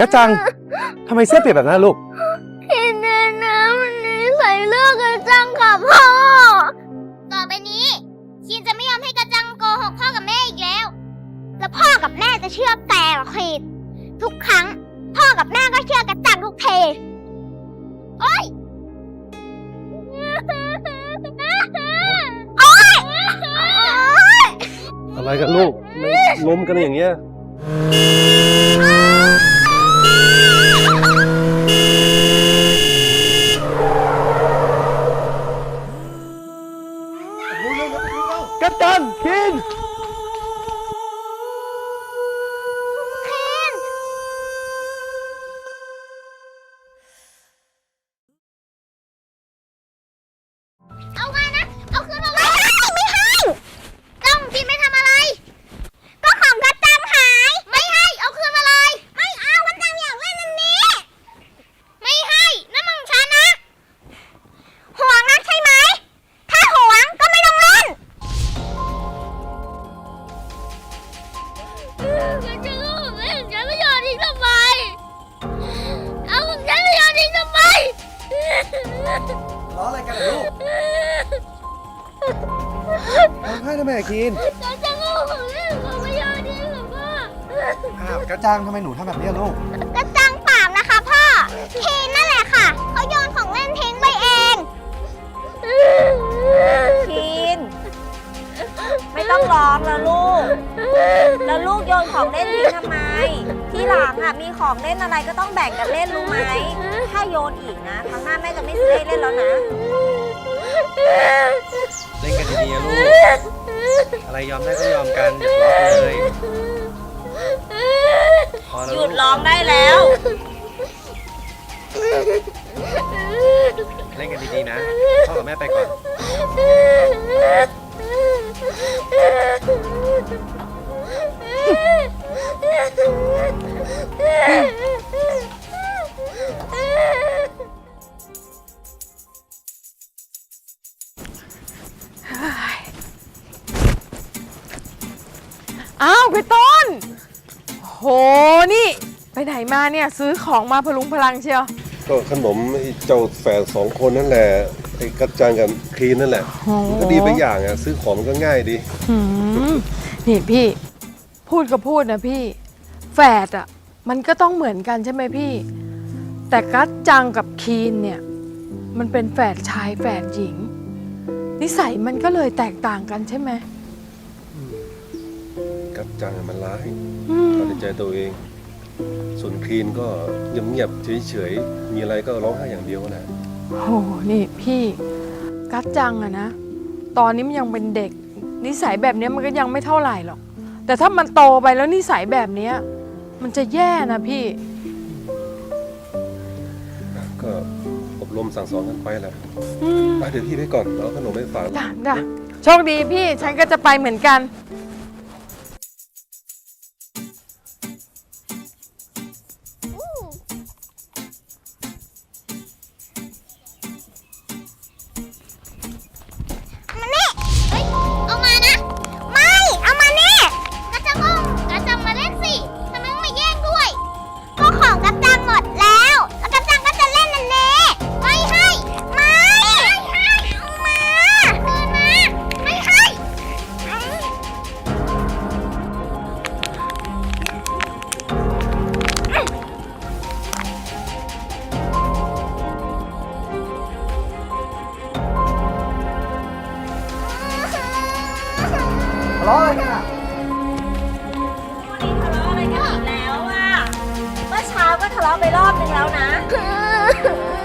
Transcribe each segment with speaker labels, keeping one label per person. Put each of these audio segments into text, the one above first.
Speaker 1: กระจังทำไมเสื้อเปียกแบบนั้นลูก
Speaker 2: พี่แนะนะวันนี้ใส่เลือกกระจังกับพ่อ ต่อไปนี้คีนจะไม่ยอมให้กระจังโกหกพ่อกับแม่อีกแล้ว แล้วพ่อกับแม่จะเชื่อแกเหรอคีนทุกครั้ง พ่อกับแม่ก็เชื่อกระจังทุกเทโอ๊ยโอ๊ยโอ๊ย
Speaker 1: อะไรกันลูกไม่ล้มกันอย่างเงี้ย
Speaker 2: หลังอะมีของเล่นอะ
Speaker 1: ไรก็
Speaker 3: ต้องแบ่งกันเล่นรู้ไหม ถ้าโยนอีกนะครั้งหน้าแม่จะไม่ซื้อให้เล่นแล้วนะ
Speaker 4: เล่นกันดีๆนะลูก อะไรยอมได้ก็ยอมกันอย่าทะเลาะกันเลยพอแล้ว
Speaker 3: ห
Speaker 4: ลู
Speaker 3: ยุ
Speaker 4: ก
Speaker 3: ดร้องได้แล้ว
Speaker 4: เล่นกันดีๆนะพ่อกับแม่ไปก่อน
Speaker 5: อ้าวพี่ต้น โห นี่ ไปไหนมาเนี่ย ซื้อของมาพลุงพลังเชียว
Speaker 6: ก็ขนมไอ้เจ้าแฝดสองคนนั่นแหละไอ้กัจจังกับครีนนั่นแหละ
Speaker 5: โอ้
Speaker 6: มันก็ดีไปอย่างอะซื้อของมันก็ง่ายดี
Speaker 5: หืมนี่พี่ พูดก็พูดนะพี่ แฝดอะ มันก็ต้องเหมือนกันใช่ไหมพี่ แต่กัดจังกับคีนเนี่ย มันเป็นแฝดชายแฝดหญิง นิสัยมันก็เลยแตกต่างกันใช่ไหม
Speaker 6: กัจจังอะมันร้าย
Speaker 5: อืม
Speaker 6: เอาแต่ใจตัวเอง ส่วนครีนก็เงียบๆเฉยๆมีอะไรก็ร้องไห้อย่างเดียวนะ
Speaker 5: โหนี่พี่ กัดจังอะนะ ตอนนี้มันยังเป็นเด็ก นิสัยแบบเนี้ยมันก็ยังไม่เท่าไหร่หรอก แต่ถ้ามันโตไปแล้วนิสัยแบบเนี้ย มันจะแย่นะพี่
Speaker 6: ก็อบรมสั่งสอนกันไปแหละ
Speaker 5: อืม
Speaker 6: ไปเดี๋ยวพี่ไปก่อนเอาขนมไปฝาก
Speaker 5: จ้ะจ้ะโชคดีพี่ฉันก็จะไปเหมือนกัน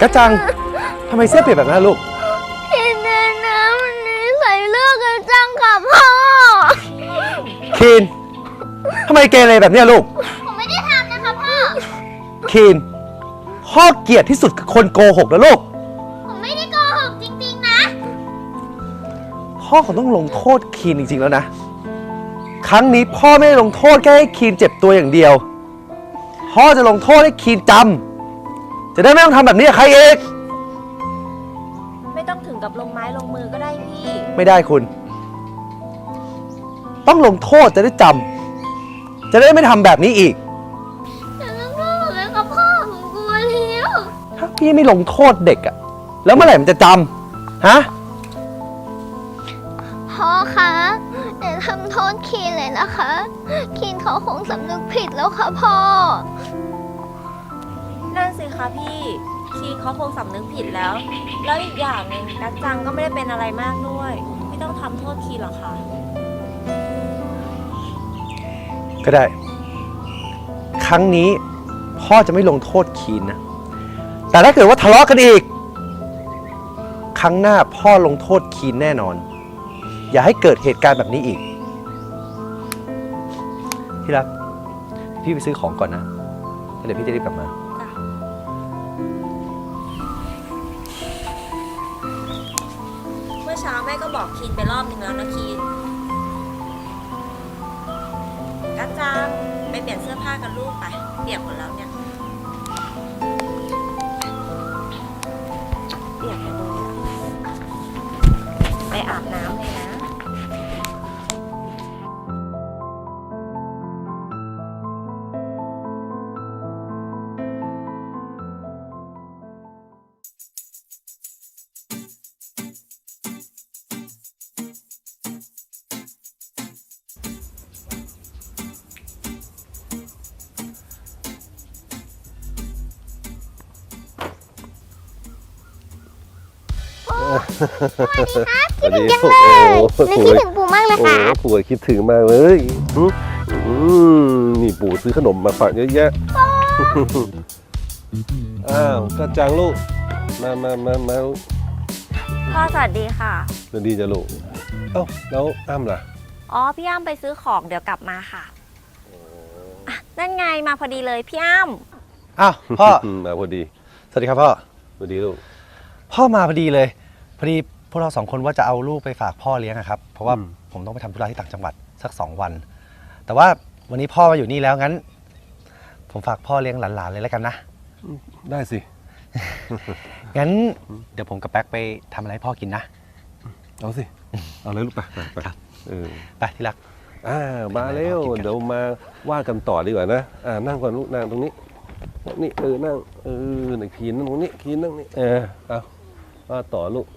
Speaker 2: กระจังทำไมเสื้
Speaker 1: อเปียกแบบนั้นลูก
Speaker 2: พี่แนะนะวันนี้ใส่เลือกกระจังกับพ่อ
Speaker 1: คีนทำไมเกเรแบบเนี้ยลูก
Speaker 2: ผมไม่ได้ทำนะคะพ่อ
Speaker 1: คีนพ่อเกลียดที่สุดคือคนโกหกนะลูก
Speaker 2: ผมไม่ได้โกหกจริงๆนะ
Speaker 1: พ่อคงต้องลงโทษคีนจริงๆแล้วนะ ครั้งนี้พ่อไม่ได้ลงโทษแค่ให้คีนเจ็บตัวอย่างเดียว พ่อจะลงโทษให้คีนจำ จะได้ไม่ต้องทำแบบนี้กับใครเอง
Speaker 3: ไม่ต้องถึงกับลงไม้ลงมือก็ได้พี่
Speaker 1: ไม่ได้คุณ ต้องลงโทษจะได้จำจะได้ไม่ทำแบบนี้อีก
Speaker 2: แต่แล้วพ่อ
Speaker 1: พี่ไม่ลงโทษเด็กอะแล้วเมื่อไหร่มันจะจำฮะ
Speaker 2: พ่อคะอย่าทำโทษคีนเลยนะคะ คีนเขาคงสำนึกผิดแล้วค่ะพ่อ
Speaker 3: นั่น สิคะพี่คีเขาคงสำนึกผิดแล้ว แล้วอีกอย่างหนึ่งกัจจังก็ไม่ได้เป็นอะไรมากด้วย ไม่ต้องทำโทษคีหรอกค่ะ
Speaker 1: ก็ได้ ครั้งนี้พ่อจะไม่ลงโทษคีนนะ แต่ถ้าเกิดว่าทะเลาะกันอีก ครั้งหน้าพ่อลงโทษคีนแน่นอน อย่าให้เกิดเหตุการณ์แบบนี้อีก ที่รักพี่ไปซื้อของก่อนนะแล้วเดี๋ยวพี่จะรีบกลับมา
Speaker 3: ไปเสวั
Speaker 6: สดี
Speaker 2: จัง
Speaker 6: โอ้
Speaker 2: เลย
Speaker 6: โห
Speaker 2: นึก
Speaker 6: ปู่
Speaker 2: คิดถึงปู่มากเลย
Speaker 6: โอ้
Speaker 2: ค่ะ
Speaker 6: โหปู่คิดถึงมากเลยอืมอืมนี่ปู่ซื้อขนมมาฝากเยอะแยะอ้าวกระจังลูก มามามามาลูก
Speaker 3: พ่อสวัสดีค่ะ
Speaker 6: สวัสดีจ้ะลูก เอ้าแล้วอ้ำล่ะ
Speaker 3: อ๋อพี่อ้ำไปซื้อของเดี๋ยวกลับมาค่ะอะ นั่นไงมาพอดีเลยพี่อ้ำ
Speaker 1: อ้าวพ่อ
Speaker 6: มาพอดี
Speaker 1: สวัสดีครับพ่อ
Speaker 6: สวัสดีลูก
Speaker 1: พ่อมาพอดีเลย พอดีพวกเราสองคนว่าจะเอาลูกไปฝากพ่อเลี้ยงอะครับ เพราะว่า
Speaker 6: อืม
Speaker 1: ผมต้องไปทำธุระที่ต่างจังหวัดสักสองวัน แต่ว่าวันนี้พ่อมาอยู่นี่แล้วงั้น ผมฝากพ่อเลี้ยงหลานๆเลยแล้วกันนะ
Speaker 6: ได้สิ
Speaker 1: งั้นเดี๋ยวผมกับแป๊กไปทำอะไรให้พ่อกินนะ
Speaker 6: เอาสิ เอาเลยลูกไปไปไป
Speaker 1: ครับ
Speaker 6: เออ
Speaker 1: ไปที่รัก
Speaker 6: อ่ามาเร็ว
Speaker 1: กินกัน
Speaker 6: เดี๋ยวมาว่ากันต่อดีกว่านะ อ่านั่งก่อนลูกนั่งตรงนี้ นี่เออนั่งเออหนึ่งคีนนั่งตรงนี้คีนนั่งนี่เออเอาว่าต่อลูก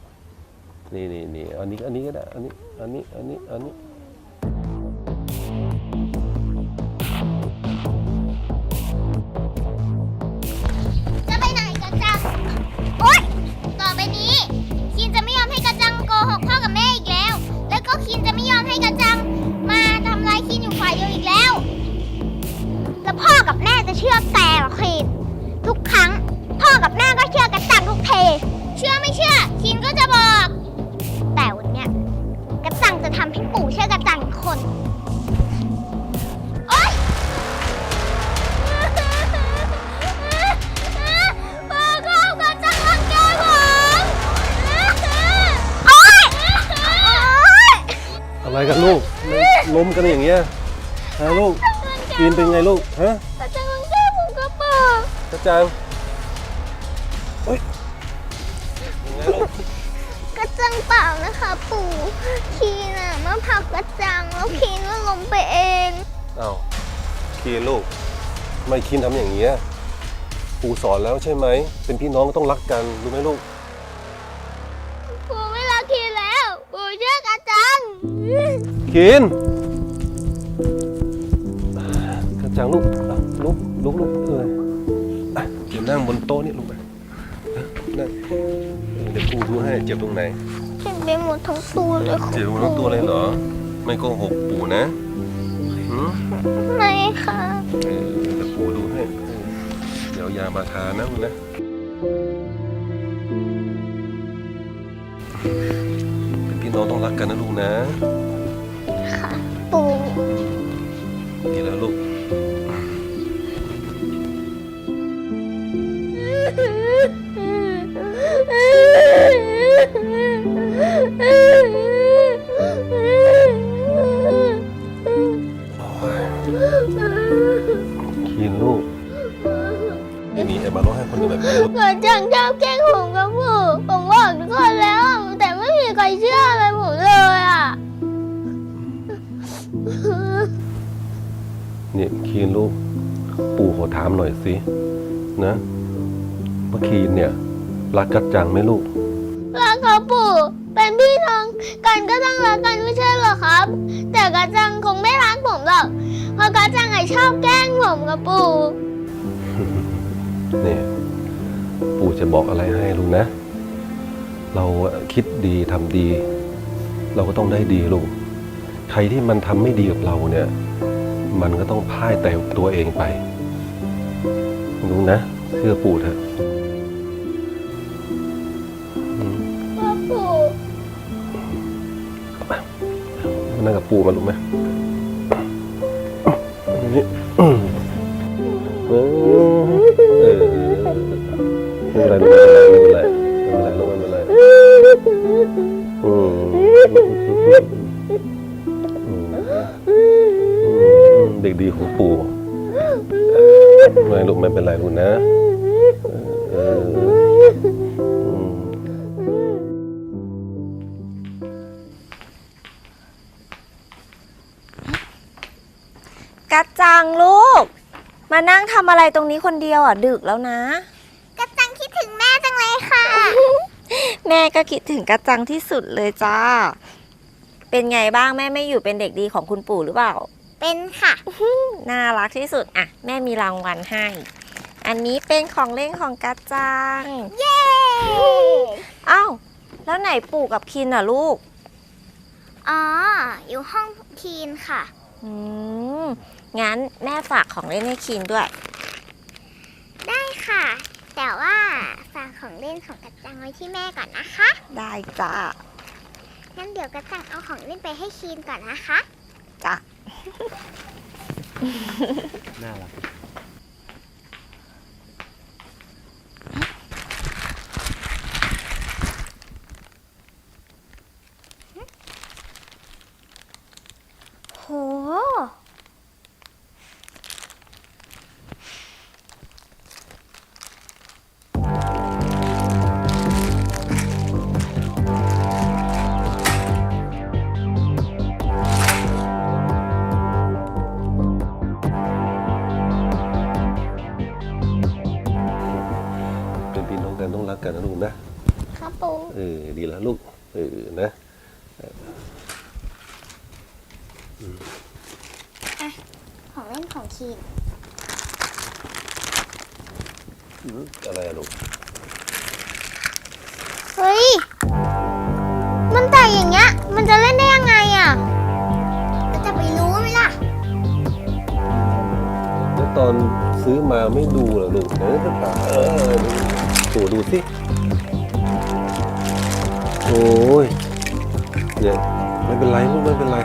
Speaker 6: นี่นี่นี่อันนี้อันนี้ก็ได้อันนี้อันนี้อันนี้อันนี้
Speaker 2: อ้าวคีน
Speaker 6: ลูกทำไมคีนทำอย่างเงี้ยปู่สอนแล้วใช่ไหม เป็นพี่น้องก็ต้องรักกันรู้ไหมลูก
Speaker 2: ปู่ไม่รักคีนแล้วปู่เชื่อกระจัง
Speaker 6: กินกระจังลูกอะลุกลุกลุกเอออะเดี๋ยวนั่งบนโต๊ะนี่ลูกไปนะนั่งเออเดี๋ยวปูดูให้เจ็บตรงไหน
Speaker 2: เจ็บไปหมดทั้งตัวเลยค่ะ
Speaker 6: เจ็บทั้งตัวเลยเหรอ ไม่โกหกปู่นะ หืม
Speaker 2: ไม่ค่ะ
Speaker 6: เออเดี๋ยวปู่ดูให้เออเดี๋ยวยามาทานะลูกนะ เป็นพี่น้องต้องรักกันนะลูกนะ
Speaker 2: ค่ะปู่
Speaker 6: ดีแล้วลูกคีา
Speaker 2: ม
Speaker 6: หน่อยสินะว่าคีนเนี่ย รักกัดจังไหมลูก
Speaker 4: รักครับปู่ เป็นพี่น้องกันก็ต้องรักกันไม่ใช่เหรอครับ แต่กระจังคงไม่รักผมหรอกเพราะกระจังไอชอบแกล้งผมกับปู่
Speaker 6: เนี่ยปู่จะบอกอะไรให้ลูกนะ เราคิดดีทำดี เราก็ต้องได้ดีลูก ใครที่มันทำไม่ดีกับเราเนี่ย มันก็ต้องพ่ายแต่ตัวเองไป ลูกนะ เชื่อปู่เถอะอืม
Speaker 4: ครับปู่
Speaker 6: มานั่งกับปู่มาลูกไหมนี่เออไม่เป็นไรไม่เป็นไรไม่เป็นไรไม่เป็นไรลูกไม่เป็นไรอืมเด็กดีของปู่ ไม่ลูกไม่เป็นไรลูกนะเอออืม
Speaker 7: กัดจังลูก มานั่งทำอะไรตรงนี้คนเดียวอะ ดึกแล้วนะ
Speaker 4: กระจังคิดถึงแม่จังเลยค่ะ
Speaker 7: แม่ก็คิดถึงกัดจังที่สุดเลยจ้า เป็นไงบ้างแม่ไม่อยู่เป็นเด็กดีของคุณปู่หรือเปล่า
Speaker 4: เป็นค่ะ
Speaker 7: น่ารักที่สุดอะแม่มีรางวัลให้ อันนี้เป็นของเล่นของกัดจัง
Speaker 4: เย้
Speaker 7: อ้าวแล้วไหนปู่กับคินอะลูก
Speaker 4: อ๋อ อยู่ห้องทีนค่ะ
Speaker 7: อืมงั้นแม่ฝากของเล่นให้คินด้วย
Speaker 4: ได้ค่ะ แต่ว่าฝากของเล่นของกระจังไว้ที่แม่ก่อนนะคะ
Speaker 7: ได้จ้า
Speaker 4: งั้นเดี๋ยวกระจังเอาของเล่นไปให้คีนก่อนนะคะ
Speaker 7: จ้ะ
Speaker 2: น่ารัก
Speaker 6: เอลูกเอเออ
Speaker 4: ดู
Speaker 6: ดูสิ โอ้ยเนี่ยไม่เป็นไรลูกไม่เป็นไร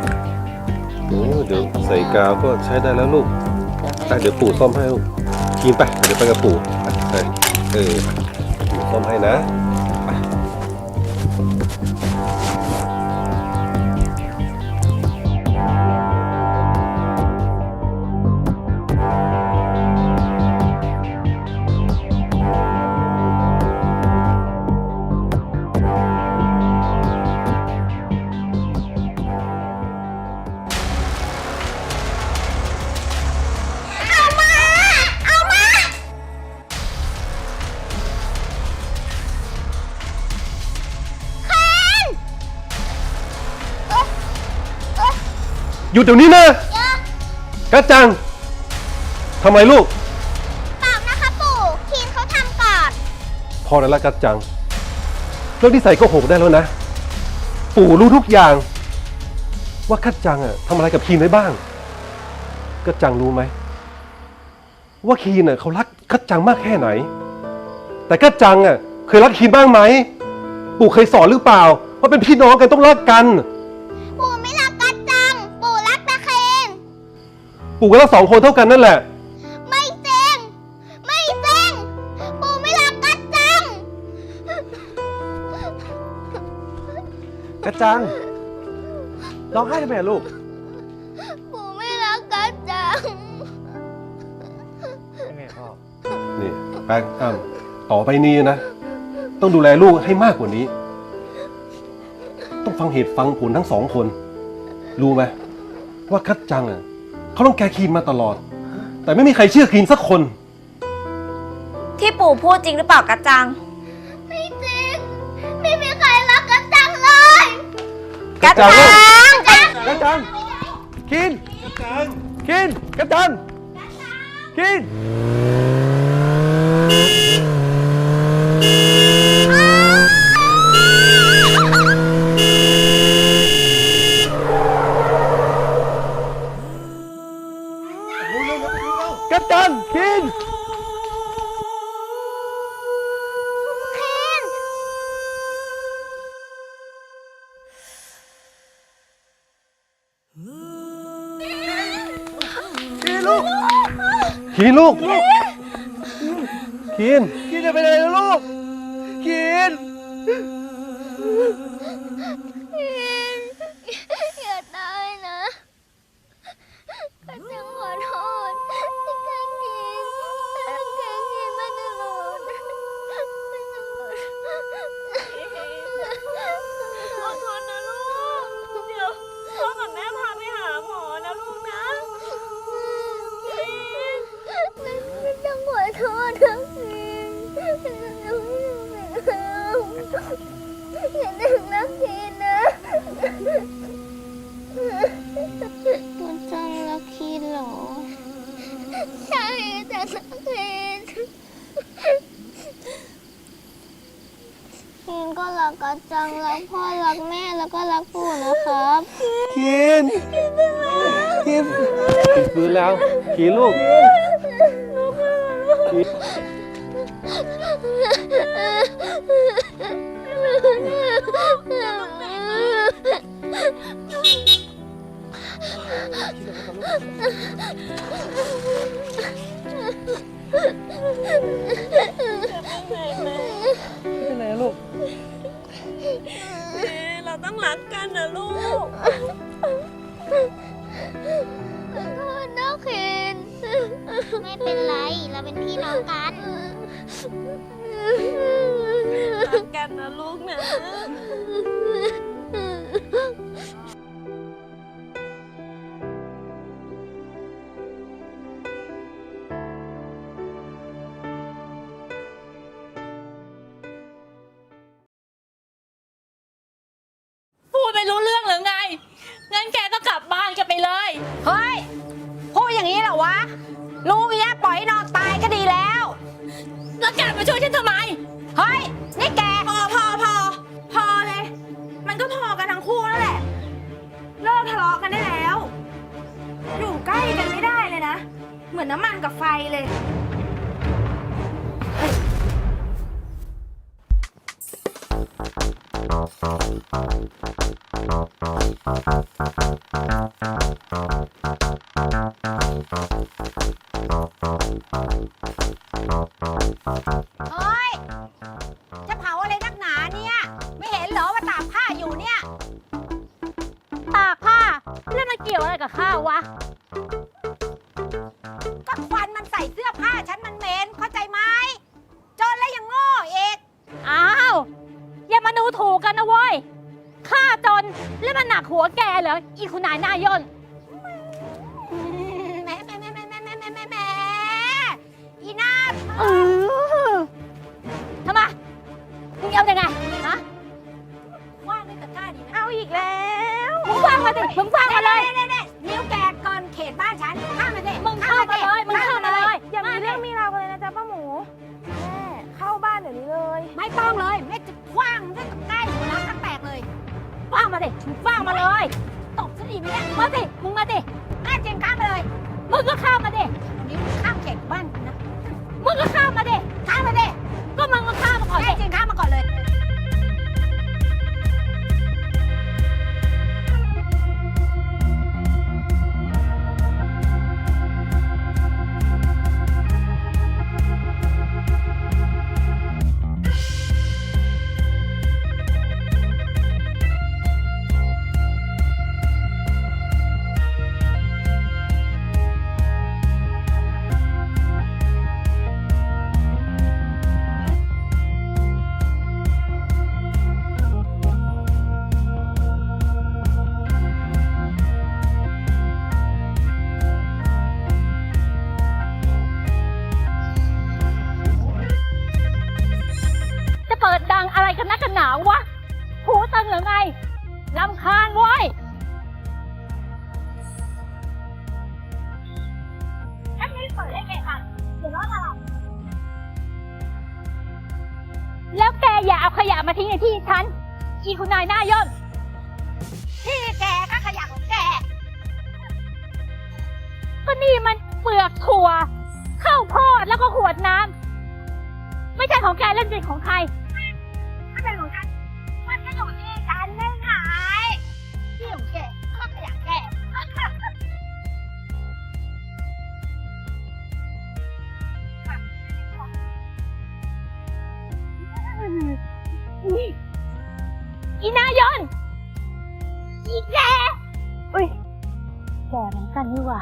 Speaker 6: โอ้เดี๋ยวใส่กาวก็ใช้ได้แล้วลูกอ่เดี๋ยวปู่ซ่อมให้ลูกกินไปเดี๋ยวไปกับปู่ไปเออปู่ซ่อมให้นะ หยุดเดี๋ยวนี้นะ
Speaker 4: เดี๋ยว
Speaker 6: กัจจังทำไมลูก
Speaker 4: เปล่านะคะปู่คีนเขาทำก่อน
Speaker 6: พอแล้วละกัจจังเรื่องที่ใส่ก็หกได้แล้วนะ ปู่รู้ทุกอย่าง ว่ากัจจังอะทำอะไรกับคีนไว้บ้างกัจจังรู้ไหม ว่าคีนอะเขารักกัจจังมากแค่ไหน แต่กัจจังอะเคยรักคีนบ้างไหม ปู่เคยสอนหรือเปล่า ว่าเป็นพี่น้องกันต้องรักกัน
Speaker 4: ปู่ก็รัก
Speaker 6: สองคนเท่ากันนั่นแหละ
Speaker 4: ไม่จริง ไม่จริง ปู่ไม่รักกัดจัง
Speaker 1: กระจัง ร้องไห้ทำไมอะลูก
Speaker 4: ปู่ไม่รักกัดจัง
Speaker 2: แม่พ่อ
Speaker 6: นี่แป้งอ้ำต่อไปนี้นะ ต้องดูแลลูกให้มากกว่านี้ ต้องฟังเหตุฟังผลทั้งสองคน รู้ไหมว่าคัดจังอะ เขาต้องแกคีนมาตลอด แต่ไม่มีใครเชื่อคีนสักคน
Speaker 3: ที่ปู่พูดจริงหรือเปล่ากัจจัง
Speaker 2: ไม่จริง ไม่มีใครรักกันจังเลย
Speaker 3: กัจจัง
Speaker 1: กระจังคินคินกระจังคิน ลูก
Speaker 6: คีนลูกคีน
Speaker 1: คินจะไปไหนแล้วลูกคิน
Speaker 2: อย่าตายนะกระจัง โทษนะ
Speaker 3: กินก
Speaker 2: ระจังไม่รู้แล้วกระจังรักกินนะกระจังรักกินเหรอ ใช่แต่รักกินคินก็รักกระจังรักพ่อรักแม่แล้วก็รักปู่นะครับ
Speaker 1: คินคิน
Speaker 6: คีนฟื้นแล้วคีนลูก
Speaker 1: เป็นไรลูก
Speaker 3: เราต้องรักกันนะลูก
Speaker 2: ขอโทษนะคินไม่เป็นไร เราเป็นพี่น้องกัน
Speaker 3: รักกันนะลูกนะ
Speaker 8: มา
Speaker 3: ดิ
Speaker 8: มึงฟา
Speaker 3: ง
Speaker 8: มาเลย
Speaker 3: ตบซะดีไหมเนี่ย
Speaker 8: มาสิมึงมาสิ
Speaker 3: แม่จงข้ามมาเลย
Speaker 8: มึงก็ข้ามาดิ
Speaker 3: นิ้วข้ามเขตบ้านกูนะ
Speaker 8: มึงก็ข้ามาดิ
Speaker 3: ข้ามมาดิ
Speaker 8: ก็มึงก็ข้ามาก่อน
Speaker 3: แม่
Speaker 8: ดิ
Speaker 3: จงข้ามมาก่อนเลย
Speaker 9: ลำคาญเว้ยแอปนี้เปิดได้ไงคะหรือว่าอะไรแล้วแกอย่าเอาขยะมาทิ้งในที่ฉัน อีคุณนายหน้าย่นที่ อีนายนอีแกอุ้ย แกเหมือนกันนี่หว่า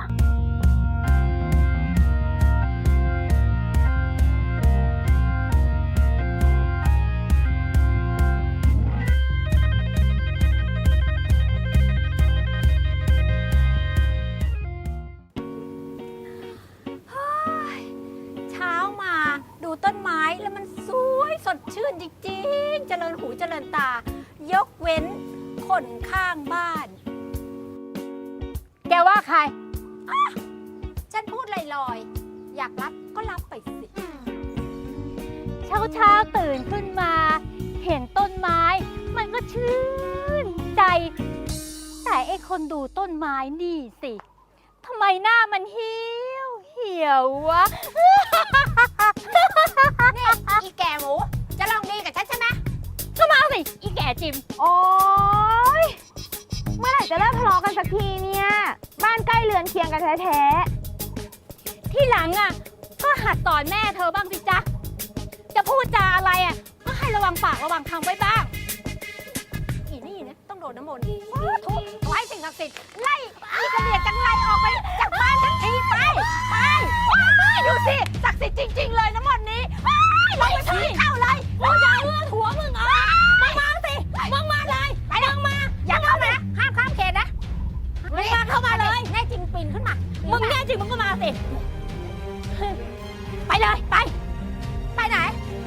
Speaker 3: เช้ามาดูต้นไม้แล้วมันสวยสดชื่นจริงๆ เจริญหูเจริญตา ยกเว้น คนข้างบ้าน
Speaker 9: แกว่าใคร
Speaker 3: ฉันพูดลอยๆ อยากรับก็รับไปสิ
Speaker 9: เช้าเช้าๆตื่นขึ้นมา เห็นต้นไม้ มันก็ชื่นใจ แต่ไอ้คนดูต้นไม้นี่สิทำไมหน้ามันเหี่ยวเหี่ยววะ
Speaker 3: นี่อีแก่หมู จะลองดีกับฉันใช่ ไหม
Speaker 9: ก็มาสิอีแก่จิม
Speaker 8: โอ๊ย เมื่อไหร่จะเลิกทะเลาะกันสักทีเนี่ย บ้านใกล้เรือนเคียงกันแท้
Speaker 9: ที่หลังอะ ก็หัดสอนแม่เธอบ้างสิจ๊ะ จะพูดจาอะไรอะ ก็ให้ระวังปากระวังคำไว้บ้าง
Speaker 3: อีนี่นะต้องโดนน้ำมนต์ทุบไว้สิ่งศักดิ์สิทธิ์ไล่อีกระเดียดจังไรออกไปจากบ้านฉันทีไป ไปว้ายดูสิศักดิ์สิทธิ์จริง ๆ เลยน้ำมนต์นี้ว้ายลงไปทีเข้าเลยมึงอย่าเอื้อนหัวมึงเออมึงมาสิมึงมาเลยไปมึงมา อย่าเข้ามาห้ามข้ามเขตนะ มึงมาเข้ามาเลย แน่จริงปีนขึ้นมา
Speaker 9: มึงแน่จริงมึงก็มาสิ
Speaker 3: ไปเลยไป ไปไหน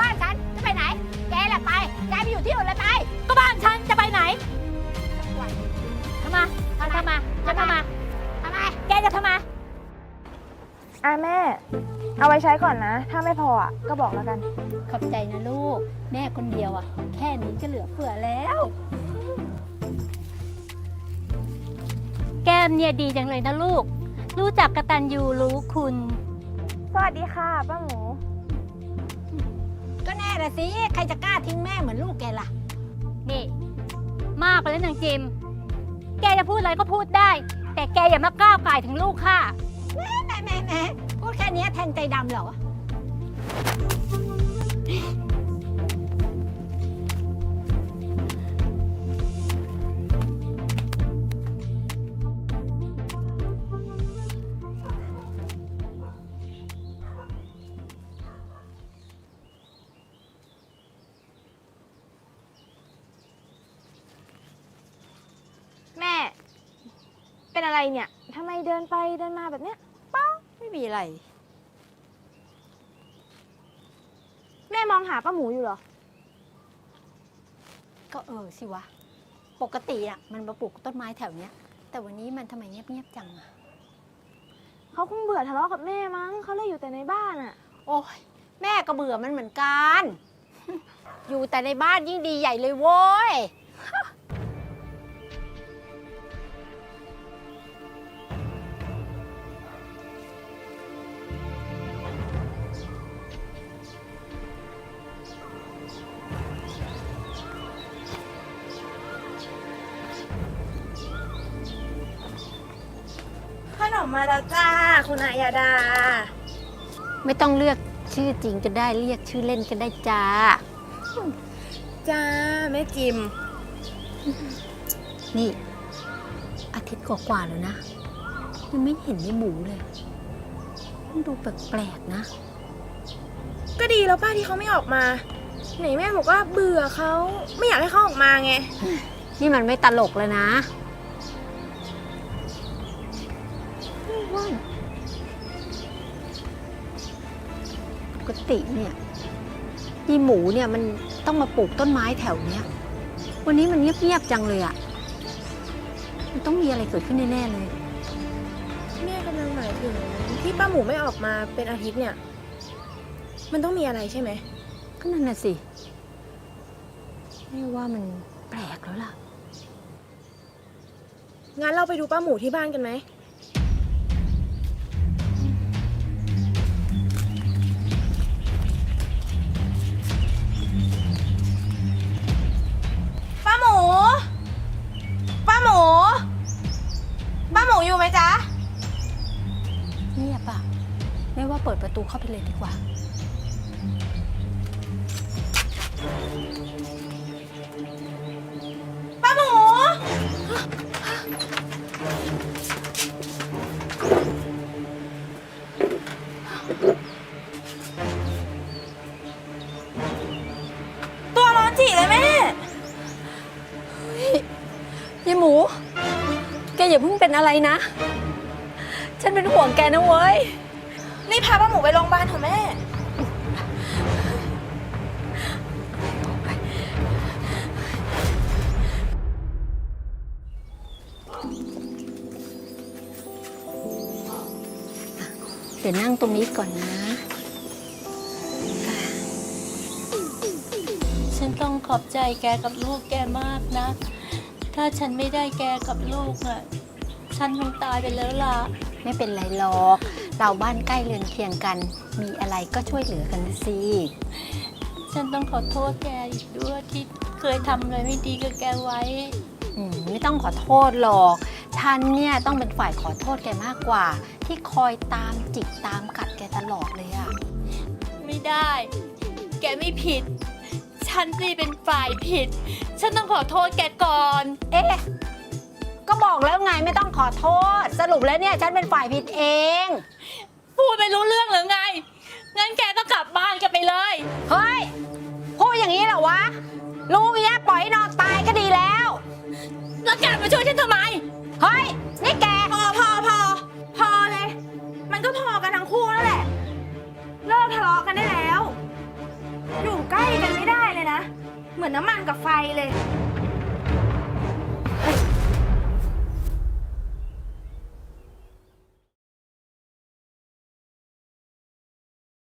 Speaker 3: บ้านฉันจะไปไหน แกแหละไป แกไปอยู่ที่อื่นเลยไป
Speaker 9: ก็บ้านฉันจะไปไหนทำไมทำไมจะทำไม
Speaker 3: ทำไม
Speaker 9: แกจะทำไม
Speaker 8: ๆอะแม่ เอาไว้ใช้ก่อนนะ ถ้าไม่พออะก็บอกแล้วกัน
Speaker 9: ขอบใจนะลูก แม่คนเดียวอะ แค่นี้ก็เหลือเฟือแล้ว แก้มเนี่ยดีจังเลยนะลูก รู้จักกระตันยูรู้คุณ
Speaker 8: สวัสดีค่ะ ป้าหมู
Speaker 3: ก็แน่ละสิ ใครจะกล้าทิ้งแม่เหมือนลูกแกล่ะ
Speaker 9: นี่ มากไปแล้วนางจิม แกจะพูดอะไรก็พูดได้ แต่แกอย่ามาก้าวไก่ายถึงลูกค่ะ
Speaker 3: แม่แม่แม่พูดแค่นี้แทนใจดำเหรอ
Speaker 8: เป็นอะไรเนี่ยทำไมเดินไปเดินมาแบบเนี้ย
Speaker 3: ไม่มีอะไร
Speaker 8: แม่มองหาป้าหมูอยู่เหรอ
Speaker 3: ก็เออสิวะ ปกติอะมันมาปลูกต้นไม้แถวเนี้ย แต่วันนี้มันทำไมเงียบๆจังอะ
Speaker 8: เขาคงเบื่อทะเลาะกับแม่มั้งเขาเลยอยู่แต่ในบ้านอะ
Speaker 3: โอ้ยแม่ก็เบื่อมันเหมือนกัน อยู่แต่ในบ้านยิ่งดีใหญ่เลยโว้ย
Speaker 8: มมาแล้วจ้า คุณอายาดา
Speaker 3: ไม่ต้องเลือกชื่อจริงก็ได้เรียกชื่อเล่นก็ได้จ้า
Speaker 8: จ้าแม่จิม
Speaker 3: นี่ อาทิตย์กว่าๆแล้วนะ ยังไม่เห็นในหมูเลย มันดูแปลกๆนะ
Speaker 8: ก็ดีแล้วป้าที่เขาไม่ออกมา ไหนแม่บอกว่าเบื่อเขาไม่อยากให้เขาออกมาไง
Speaker 3: นี่มันไม่ตลกแล้วนะ ติเนี่ยยี่หมูเนี่ยมันต้องมาปลูกต้นไม้แถวเนี้ย วันนี้มันเงียบๆจังเลยอะมันต้องมีอะไรเกิดขึ้นแน่ๆเลย
Speaker 8: แม่กำลังหมายถึงที่ป้าหมูไม่ออกมาเป็นอาทิตย์เนี่ย มันต้องมีอะไรใช่ไหม
Speaker 3: ก็นั่นน่ะสิแม่ว่ามันแปลกแล้วล่ะ
Speaker 8: งั้นเราไปดูป้าหมูที่บ้านกันไหม ป้าหมูอยู่ไหมจ๊ะ
Speaker 3: เงียบอะแม่ว่าเปิดประตูเข้าไปเลยดีกว่า
Speaker 8: ป้าหมู ตัวร้อนจีเลยแม่
Speaker 3: ยายหมูแก อย่าเพิ่งเป็นอะไรนะ ฉันเป็นห่วงแกนะเว้ย
Speaker 8: รีบพาป้าหมูไปโรงพยาบาลเถอะแม่
Speaker 3: เดี๋ยวนั่งตรงนี้ก่อนนะ
Speaker 9: ฉันต้องขอบใจแกกับลูกแกมากนะ ถ้าฉันไม่ได้แกกับลูกอะ ฉันคงตายไปแล้วล่ะ
Speaker 3: ไม่เป็นไรหรอก เราบ้านใกล้เรือนเคียงกัน มีอะไรก็ช่วยเหลือกันสิ
Speaker 9: ฉันต้องขอโทษแกอีกด้วยที่เคยทำอะไรไม่ดีกับแกไว้
Speaker 3: อืมไม่ต้องขอโทษหรอกฉันเนี่ยต้องเป็นฝ่ายขอโทษแกมากกว่า ที่คอยตามจิกตามกัดแกตลอดเลยอะ
Speaker 9: ไม่ได้ แกไม่ผิด ฉันสิเป็นฝ่ายผิด ฉันต้องขอโทษแกก่อน
Speaker 3: เอ๊ะ ก็บอกแล้วไงไม่ต้องขอโทษ สรุปแล้วเนี่ย ฉันเป็นฝ่ายผิดเอง
Speaker 9: พูดไม่รู้เรื่องหรือไง งั้นแกต้องกลับบ้านแกันไปเลย
Speaker 3: เฮ้ยพูดอย่างนี้เหรอวะรู้เงี้ยปล่อยให้นอนตายก็ดีแล้ว
Speaker 9: แล้วแกมาช่วยฉันทำไม
Speaker 3: เฮ้ย นี่แก
Speaker 8: พอพอพอพอเลย มันก็พอกันทั้งคู่นั่นแหละ เลิกทะเลาะกันได้แล้ว อยู่ใกล้กันไม่ได้เลยนะ เหมือนน้ำมันกับไฟเลย
Speaker 3: เ